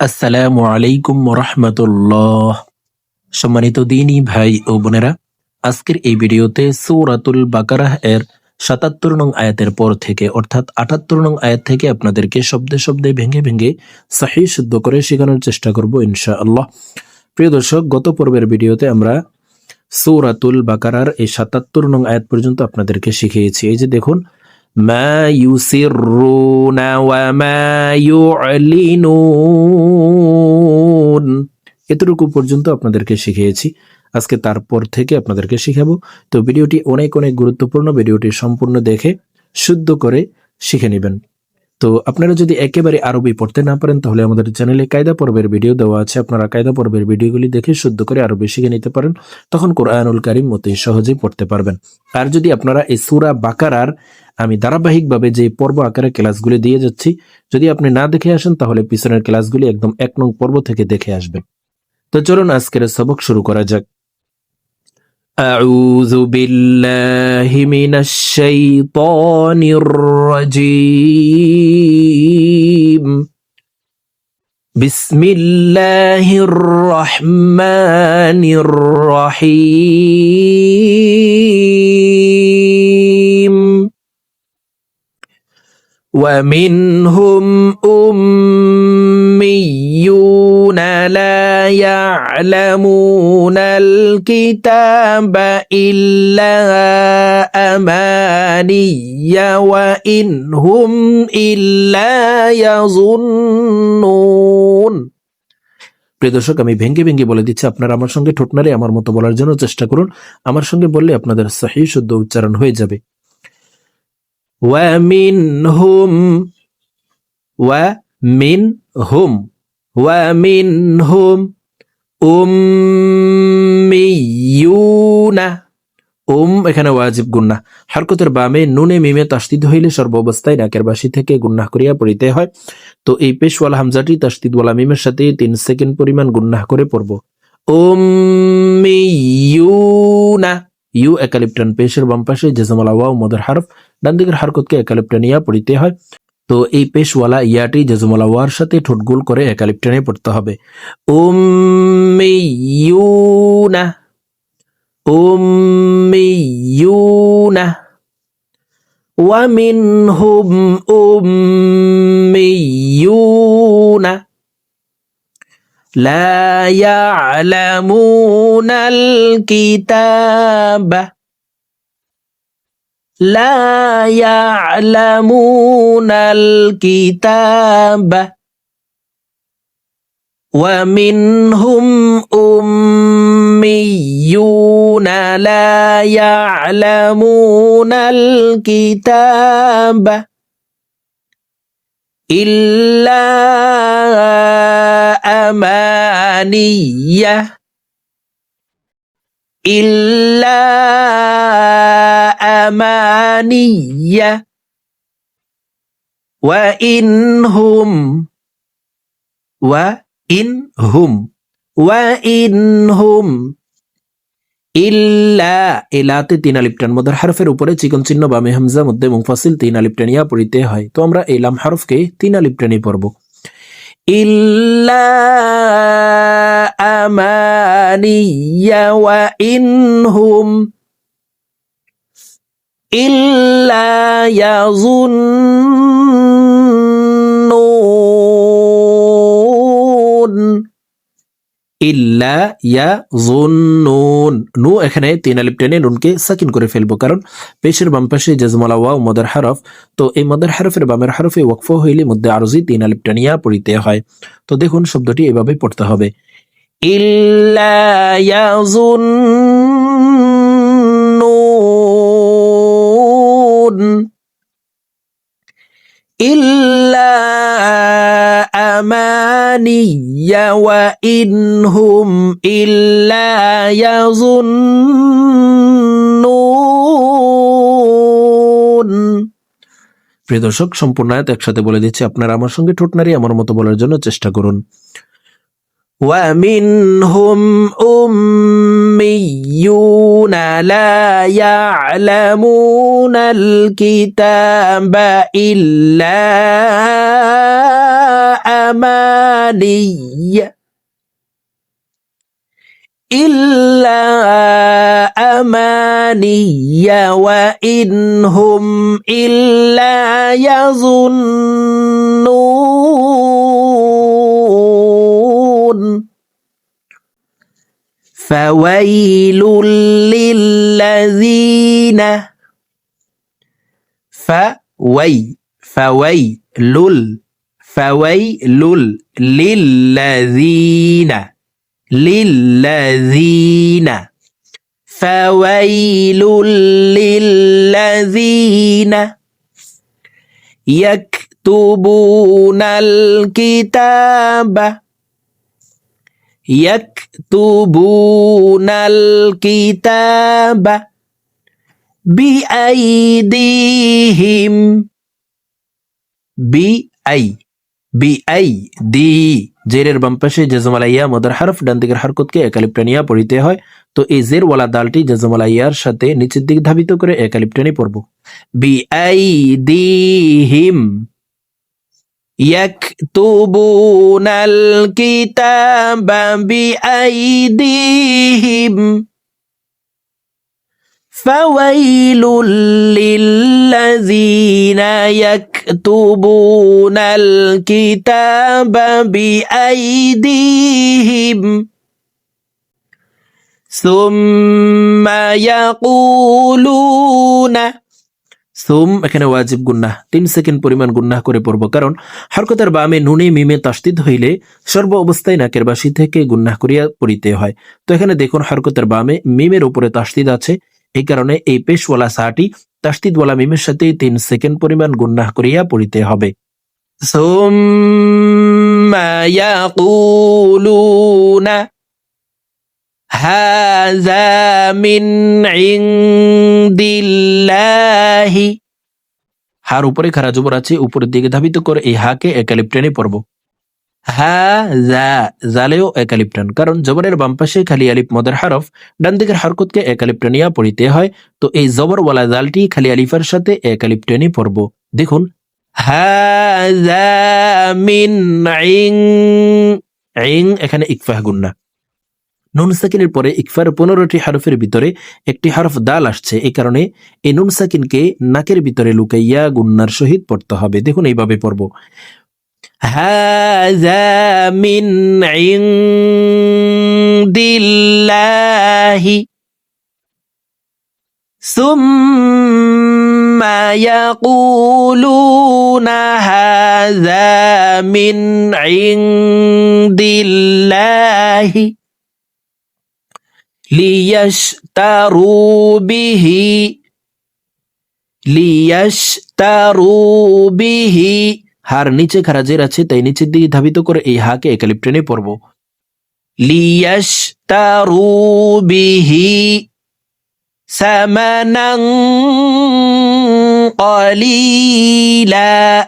আসসালামু আলাইকুম রহমতুল্লাহ সম্মানিত দিনী ভাই ও বোনেরা, আজকের এই ভিডিওতে সৌরাতুল বাকারাহ এর সাতাত্তর নং আয়াতের পর থেকে, অর্থাৎ আটাত্তর নং আয়াত থেকে আপনাদেরকে শব্দে শব্দে ভেঙে ভেঙে সাহি শুদ্ধ করে শেখানোর চেষ্টা করব ইনশা আল্লাহ প্রিয় দর্শক, গত পর্বের ভিডিওতে আমরা সৌরাতুল বাকারার এই সাতাত্তর নং আয়াত পর্যন্ত আপনাদেরকে শিখিয়েছি। এই যে দেখুন ইউসিরুনা ওয়া মা ইউলিনুন। এতটুকু পর্যন্ত আপনাদেরকে শিখিয়েছি। আজকে তারপর থেকে আপনাদেরকে শিখাবো। তো ভিডিওটি অনেক অনেক গুরুত্বপূর্ণ। ভিডিওটি সম্পূর্ণ দেখে শুদ্ধ করে শিখে নেবেন। তো আপনারা যদি একেবারে আরবি পড়তে না পারেন, তাহলে আমাদের চ্যানেলে কায়দা পর্বের ভিডিও দেওয়া আছে। আপনারা কায়দা পর্বের ভিডিওগুলি দেখে শুদ্ধ করে আরবি শিখে নিতে পারেন। তখন কোরআনুল কারিম মতে সহজেই পড়তে পারবেন। আর যদি আপনারা এই সুরা বাকারার আমি ধারাবাহিকভাবে যে পর্ব আকারে ক্লাসগুলি দিয়ে যাচ্ছি যদি আপনি না দেখে আসেন তাহলে পিছনের ক্লাসগুলি একদম এক নং পর্ব থেকে দেখে আসবেন তো চলুন আজকের সবক শুরু করা যাক أعوذ بالله من الشيطان الرجيم بسم الله الرحمن الرحيم ومنهم أميون لا يعلمون الكتاب إلا أماني وإن هم إلا يظنون প্রিয় দর্শক আমি ভেঙ্গে ভেঙ্গে বলে দিচ্ছি আপনারা আমার সঙ্গে ঠোঁটনারে আমার মতো বলার জন্য চেষ্টা করুন আমার সঙ্গে বললে আপনাদের সহি শুদ্ধ উচ্চারণ হয়ে যাবে ومنهم ومنهم ومنهم أميون উম এখানে ওয়াজিব গুন্না হরকতের বামে নুনে মিমে তাস্তিদ হইলে সর্বাবস্থায় নাকের বাসি থেকে গুন্নাহ করিয়া পড়িতে হয় তো এই পেশওয়ালা হামজাটি তাস্তিদওয়ালা মিমের সাথে তিন সেকেন্ড পরিমাণ গুন্নাহ করে পড়ব উম্মিয়ুনা ইউ একালিপ্টন পেশের বাম পাশে, জেজামালা ওয়াও মদের হারফ ডান দিকের হারকতকে একালিপ্টন ইয়া পড়িতে হয়। তো এই পেশওয়ালা ইয়াটি জেজমালা ওয়ার সাথে ঠোঁট গোল করে একালিপ্টনে পড়তে হবে। উম্মিউনা উম্মিউনা ওয়ামিনহুম উম্মিউনা। لا يعلمون الكتاب. لا يعلمون الكتاب. ومنهم أميون لا يعلمون الكتاب إلا أمانية إلا أمانية وإنهم وإنهم وإنهم ইল্লা এলাতে তিন আলিপটান মদার হারফের উপরে চিকন চিহ্ন বামে হামজা মধ্যে মুফাসিল তিন আলিপটানিয়া পড়িতে হয় তো আমরা এই লাম হারফকে তিন আলিপটানি পড়ব আমানিয়া ওয়া ইনহুম ইল্লা ইয়াজুন্নুন ইল্লা ইয়া জুন্নুন নু এখানে তিন আলিপ টেনে নুনকে সাকিন করে ফেলব, কারণ পেশের বাম পাশে জেজমালা ওয়া মদার হারফ। তো এই মদার হারফের বামের হারফে ওয়াকফ হইলে মধ্যে আরজি তিন আলিপ টানিয়া পড়িতে হয়। তো দেখুন শব্দটি এভাবে পড়তে হবে। ইল্লা ইয়া জুন্নুন ইল্লা أماني وإن هم إلا يظنون প্রিয় দর্শক সম্পূর্ণ আয়াত একসাথে বলে দিচ্ছি আপনারা আমার সঙ্গে ঠোঁট নাড়িয়ে আমার মতো বলার জন্য চেষ্টা করুন ومنهم أميون لا يعلمون الكتاب إلا أماني إلا أماني وإن هم إلا يظنون. فويل للذين فوي فويل فويل للذين للذين فويل للذين يكتبون الكتاب يكتبون الكتاب بأيديهم بأي বিআই দি জেরের বাম পাশে জেজমালাইয়া মদার হারফ ডান দিকের হারকতকে একালিপ্টানিয়া পড়িতে হয় তো এই জের ওয়ালা দালটি জেজমালাইয়ার সাথে নিচের দিক ধাবিত করে একালিপ্টানি পড়ব বিআই দি হিম يكتبون الكتاب بأيديهم. فويل للذين يكتبون الكتاب بأيديهم. ثم يقولون সুম এখানে ওয়াজিব গুন্নাহ তিন সেকেন্ড পরিমাণ গুন্নাহ করে পড়ব কারণ হরকতের বামে নুনে মিমে তাস্তিদ হইলে সর্ব অবস্থায় নাকের বাসি থেকে গুন্নাহ করিয়া পড়িতে হয় তো এখানে দেখুন হরকতের বামে মিমের উপরে তাস্তিদ আছে এই কারণে এই পেশওয়ালা সাহাটি তাস্তিদওয়ালা মিমের সাথে তিন সেকেন্ড পরিমাণ গুন্নাহ করিয়া পড়িতে হবে ثم يقولون هذا من عند الله হার উপরে খারা জবর আছে, উপরের দিকে ধাবিত করে, এই হাকে একালিপ টেনে পড়ব। হা জা জালেও একালিপ টান। কারণ জবরের বাম পাশে খালি আলিফ মদের হারফ, ডান দিকের হরকতকে একালিপ পড়িতে হয়। তো এই জবরওয়ালা জালটি খালি আলিফের সাথে একালিপ টেনে পড়ব। দেখুন। হাযা মিন, ইং ইং, এখানে ইকফাহ গুন্না নুন সাকিনের পরে ইকফার পনেরোটি হারফের ভিতরে একটি হারফ দাল আসছে এই কারণে এই নুন সাকিনকে নাকের ভিতরে লুকাইয়া গুন্নার সহিত পড়তে হবে দেখুন এইভাবে পড়ব হাযা মিন ইনদিল্লাহি ثم يقولون هذا من عند الله ليشتروا به লিয়াশতারু বিহি হার নিচে খারাজের আছে তাই নিচের দিকে ধাবিত করে এই হাকে একালিপ টেনে পড়ব লিয়াশতারু বিহি সামানাং কলিলা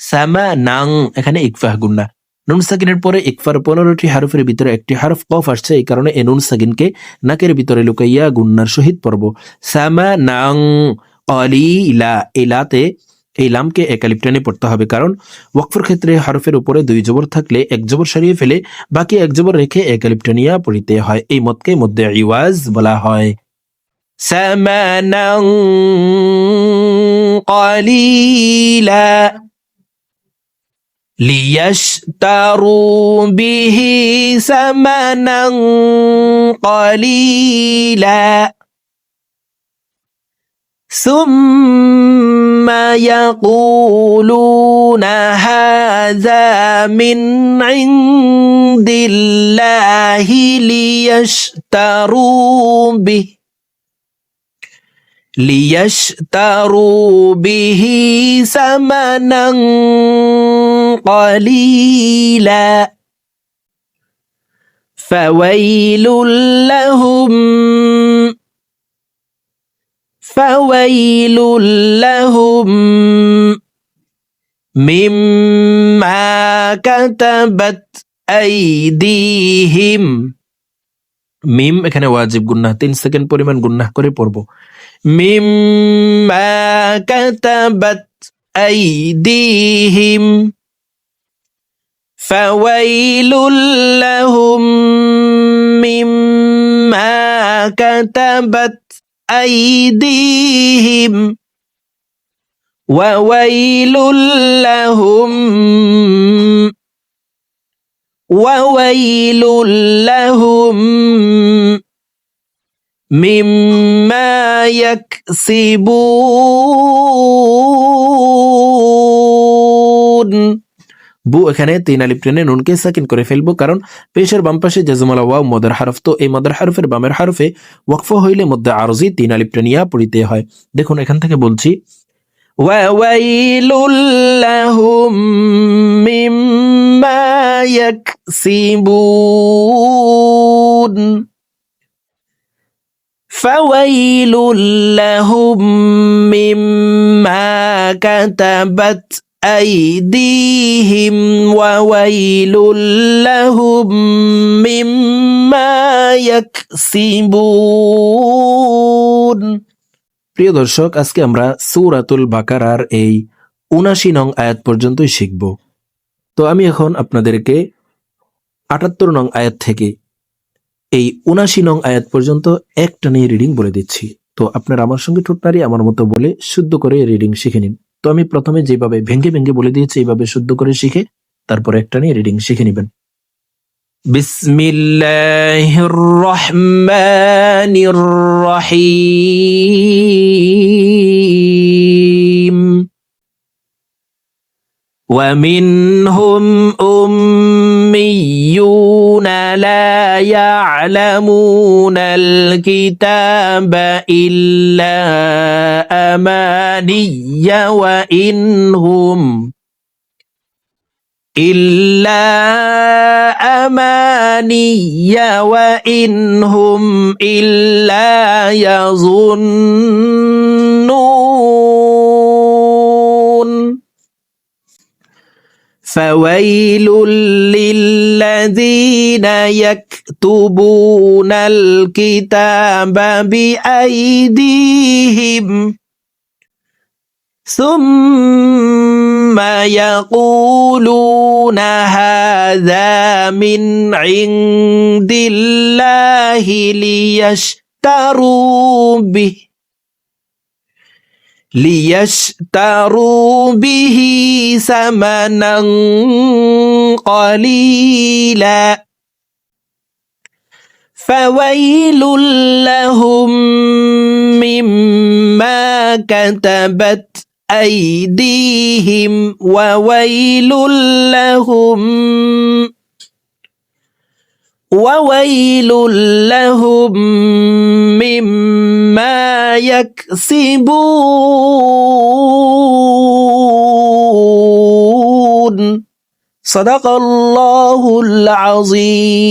সামানাং এখানে ইকফাহ গুন্না নুন সাকিনের পরে ইকফার পনেরোটি হারফের ভিতরে একটি হারফ কফ আসছে এই কারণে এ নুন সাকিনকে নাকের ভিতরে লুকাইয়া গুন্নার সহিত পড়ব সামানাং কলিলা এই লাতে এই লামকে একালিপ টেনে পড়তে হবে কারণ ওয়াকফের ক্ষেত্রে হরফের উপরে দুই জবর থাকলে এক জবর সরিয়ে ফেলে বাকি এক জবর রেখে একালিপ টেনিয়া পড়িতে হয় এই মতকে মধ্যে ইওয়াজ বলা হয় ثمنا قليلا ليشتروا به ثمنا قليلا. ثم يقولون هذا من عند الله ليشتروا به. ليشتروا به ثمنا قليلا فويل لهم فويل لهم مما كتبت আইদিহিম মিম এখানে ওয়াজিব গুন্নাহ তিন সেকেন্ড পরিমাণ গুন্নাহ করে পড়ব مما كتبت أيديهم فويل لهم مما كتبت أيديهم وويل لهم وويل لهم مما يكسبون বু এখানে তিন আলিপ টেনে নুনকে সাকিন করে ফেলবো কারণ পেশের বাম পাশে জেজমালা ওয়াও মদের হারফ তো এই মদের হারফের বামের হারফে ওয়াকফ হইলে মধ্যে আরজি তিন আলিপ টেনিয়া পড়িতে হয় দেখুন এখান থেকে বলছি وويل لهم مما يكسبون فويل لهم مما كتبت أيديهم وويل لهم مما يكسبون প্রিয় দর্শক আজকে আমরা সূরাতুল বাকারার এই উনাশি নং আয়াত পর্যন্তই শিখব তো আমি এখন আপনাদেরকে আটাত্তর নং আয়াত থেকে এই উনাশি নং আয়াত পর্যন্ত একটা নিয়ে রিডিং বলে দিচ্ছি। তো আপনারা আমার সঙ্গে ঠোঁটনারি আমার মতো বলে শুদ্ধ করে রিডিং শিখে নিন। তো আমি প্রথমে যেভাবে ভেঙ্গে ভেঙ্গে বলে দিয়েছি, এইভাবে শুদ্ধ করে শিখে তারপর একটা নিয়ে রিডিং শিখে নেবেন। বিসমিল্লাহির রহমানির রহিম। ومنهم أميون لا يعلمون الكتاب إلا أماني وإن هم إلا أماني وإن هم إلا يظنون فويل للذين يكتبون الكتاب بأيديهم. ثم يقولون هذا من عند الله ليشتروا به. ليشتروا به ثمنا قليلا. فويل لهم مما كتبت أيديهم وويل لهم وويل لهم مما يكسبون. صدق الله العظيم.